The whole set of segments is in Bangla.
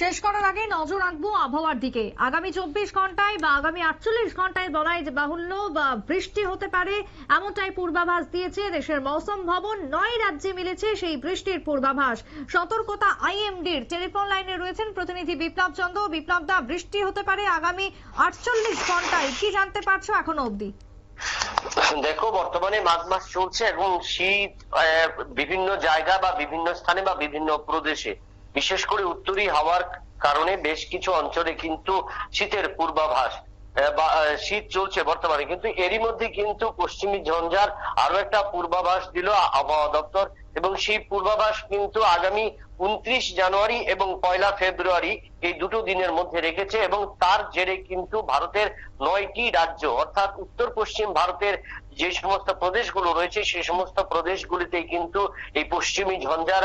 শেষ করার আগে নজর রাখব আবহাওয়ার দিকে। আগামী চব্বিশ ঘন্টায় বা আগামী আটচল্লিশ ঘন্টায় বলাই যে বাহুল্য বা বৃষ্টি হতে পারে, এমনটাই পূর্বাভাস দিয়েছে দেশের মৌসুম ভবন। নয় রাজ্যে মিলেছে সেই বৃষ্টির পূর্বাভাস। সতর্কতা আইএমডির টেলিফোন লাইনে রয়েছেন প্রতিনিধি বিপ্লব চন্দ্র। বিপ্লব দা বৃষ্টি হতে পারে আগামী আটচল্লিশ ঘন্টায়। কি জানতে পারছ এখনও অবধি? দেখো, বর্তমানে মাঘ মাস চলছে এবং শীত বিভিন্ন জায়গা বা বিভিন্ন স্থানে বা বিভিন্ন প্রদেশে বিশেষ করে উত্তরী হাওয়ার কারণে বেশ কিছু অঞ্চলে কিন্তু শীতের পূর্বাভাস। শীত চলছে বর্তমানে, কিন্তু এরই মধ্যে কিন্তু পশ্চিমী ঝঞ্ঝার আরও একটা পূর্বাভাস দিল আবহাওয়া দপ্তর এবং সেই পূর্বাভাস কিন্তু আগামী উনত্রিশ জানুয়ারি এবং পয়লা ফেব্রুয়ারি এই দুটো দিনের মধ্যে রেখেছে এবং তার জেরে কিন্তু ভারতের নয়টি রাজ্য, অর্থাৎ উত্তর পশ্চিম ভারতের যে সমস্ত প্রদেশগুলো রয়েছে, সেই সমস্ত প্রদেশগুলিতে কিন্তু এই পশ্চিমী ঝঞ্ঝার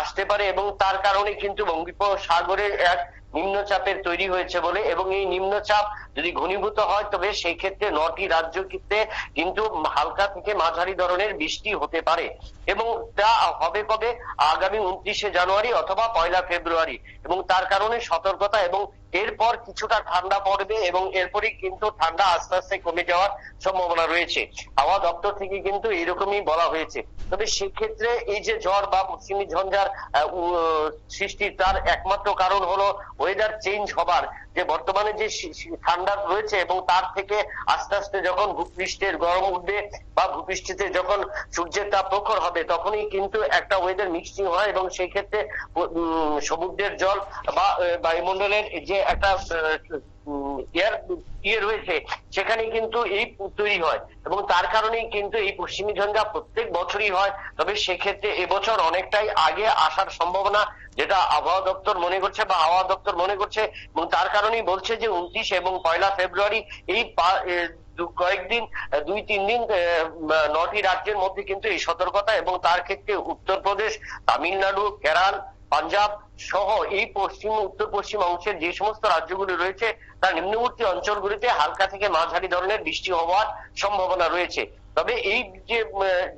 আসতে পারে এবং তার কারণে কিন্তু বঙ্গোপসাগরের এক নিম্নচাপের তৈরি হয়েছে বলে এবং এই নিম্নচাপ যদি ঘনীভূত হয়, তবে সেই ক্ষেত্রে নটি রাজ্য ক্ষেত্রে কিন্তু হালকা থেকে মাঝারি ধরনের বৃষ্টি হতে পারে এবং তা হবে কবে? আগামী উনত্রিশে জানুয়ারি অথবা পয়লা ফেব্রুয়ারি এবং তার কারণে সতর্কতা এবং এরপর কিছুটা ঠান্ডা পড়বে এবং এরপরই কিন্তু ঠান্ডা আস্তে আস্তে কমে যাওয়ার সম্ভাবনা রয়েছে। আবহাওয়া দপ্তর থেকে কিন্তু এরকমই বলা হয়েছে। তবে সেক্ষেত্রে এই যে ঝড় বা মৌসুমী ঝঞ্ঝার সৃষ্টি তার একমাত্র কারণ হলো ওয়েদার চেঞ্জ হবার। যে বর্তমানে যে ঠান্ডা রয়েছে এবং তার থেকে আস্তে আস্তে যখন ভূপৃষ্ঠের গরম উঠবে বা ভূপৃষ্ঠে যখন সূর্যের তাপ প্রখর হবে, তখনই কিন্তু একটা ওয়েদার মিক্সিং হয় এবং সেই ক্ষেত্রে সমুদ্রের জল বা বায়ুমণ্ডলের যে একটা ইয়ে রয়েছে সেখানে কিন্তু এই তৈরি হয়। এবং তার কারণেই কিন্তু এই পশ্চিমী ঝঞ্ঝা প্রত্যেক বছরই হয়। তবে সেক্ষেত্রে এবছর অনেকটাই আগে আসার সম্ভাবনা যেটা আবহাওয়া দপ্তর মনে করছে বা আবহাওয়া দপ্তর মনে করছে, এবং তার কারণেই বলছে যে উনত্রিশ এবং পয়লা ফেব্রুয়ারি এই কয়েকদিন দুই, তিন দিন নটি রাজ্যের মধ্যে কিন্তু এই সতর্কতা এবং তার ক্ষেত্রে উত্তরপ্রদেশ, তামিলনাড়ু, কেরাল পাঞ্জাব সহ এই পশ্চিম, উত্তর পশ্চিম অংশের যে সমস্ত রাজ্যগুলি রয়েছে, তার নিম্নবর্তী অঞ্চলগুলিতে হালকা থেকে মাঝারি ধরনের বৃষ্টি হওয়ার সম্ভাবনা রয়েছে। তবে এই যে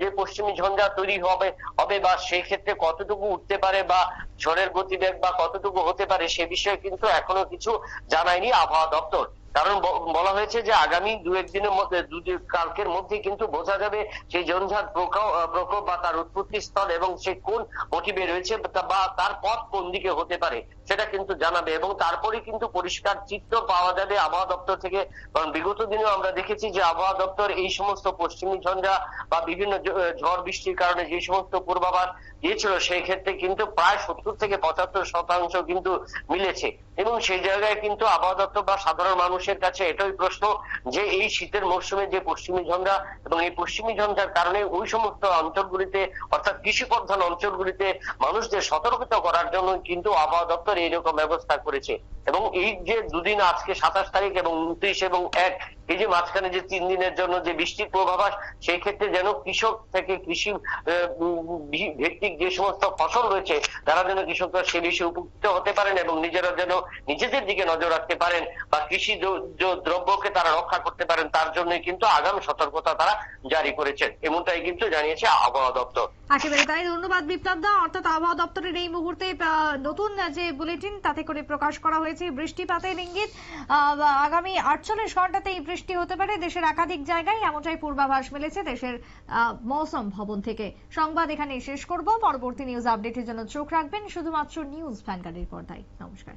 যে পশ্চিমী ঝঞ্ঝা তৈরি হবে হবে বা সেই ক্ষেত্রে কতটুকু উঠতে পারে বা ঝড়ের গতিবেগ বা কতটুকু হতে পারে সে বিষয়ে কিন্তু এখনও কিছু জানায়নি আবহাওয়া দপ্তর। কারণ বলা হয়েছে যে আগামী দু, একদিনের মধ্যে, দু দিন- কালকের মধ্যে কিন্তু বোঝা যাবে সেই প্রকো- প্রকোপ বা তার উৎপত্তি স্থল এবং সে কোন মোটিভে রয়েছে বা তার পথ কোন দিকে হতে পারে, সেটা কিন্তু জানাবে এবং তারপরে কিন্তু পরিষ্কার চিত্র পাওয়া যাবে আবহাওয়া দপ্তর থেকে। কারণ বিগত দিনেও আমরা দেখেছি যে আবহাওয়া দপ্তর এই সমস্ত পশ্চিমী ঝঞ্ঝা বা বিভিন্ন ঝড় বৃষ্টির কারণে যে সমস্ত পূর্বাভাস দিয়েছিল, সেই ক্ষেত্রে কিন্তু প্রায় সত্তর থেকে পঁচাত্তর শতাংশ কিন্তু মিলেছে। এবং সেই জায়গায় কিন্তু আবহাওয়া বা সাধারণ মানুষের কাছে এটাই প্রশ্ন যে এই শীতের মরশুমে যে পশ্চিমী ঝঞ্ঝা এবং এই পশ্চিমী ঝঞ্ঝার কারণে ওই সমস্ত অঞ্চলগুলিতে অর্থাৎ কৃষি প্রধান অঞ্চলগুলিতে মানুষদের সতর্কিত করার জন্য কিন্তু আবহাওয়া দপ্তর এইরকম ব্যবস্থা করেছে। এবং এই যে দুদিন আজকে সাতাশ তারিখ এবং উনত্রিশ এবং এক এই যে মাঝখানে যে তিন দিনের জন্য যে বৃষ্টির পূর্বাভাস, সেই ক্ষেত্রে যেন কৃষক থেকে কৃষি ভিত্তিক যে সমস্ত ফসল রয়েছে, তারা যেন কৃষকরা সে বিষয়ে উপকৃত হতে পারেন এবং নিজেরা যেন নিজেদের দিকে নজর রাখতে পারেন বা কৃষি দ্রব্যকে তারা রক্ষা করতে পারেন, তার জন্য কিন্তু আগাম সতর্কতা তারা জারি করেছেন। এমনটাই কিন্তু জানিয়েছে আবহাওয়া দপ্তর। একেবারে তাই ধন্যবাদ বিপ্লব দা অর্থাৎ আবহাওয়া দপ্তরের এই মুহূর্তে নতুন যে বুলেটিন, তাতে করে প্রকাশ করা হয়েছে বৃষ্টিপাতের ইঙ্গিত। আগামী আটচল্লিশ ঘন্টাতে এই বৃষ্টি হতে পারে দেশের একাধিক জায়গায়। এমনটাই পূর্বাভাস মিলেছে দেশের মৌসুম ভবন থেকে। সংবাদ এখানে শেষ করব। পরবর্তী নিউজ আপডেটের জন্য চোখ রাখবেন। শুধুমাত্র নিউজ ভ্যানগার্ডের পর্দায়। নমস্কার।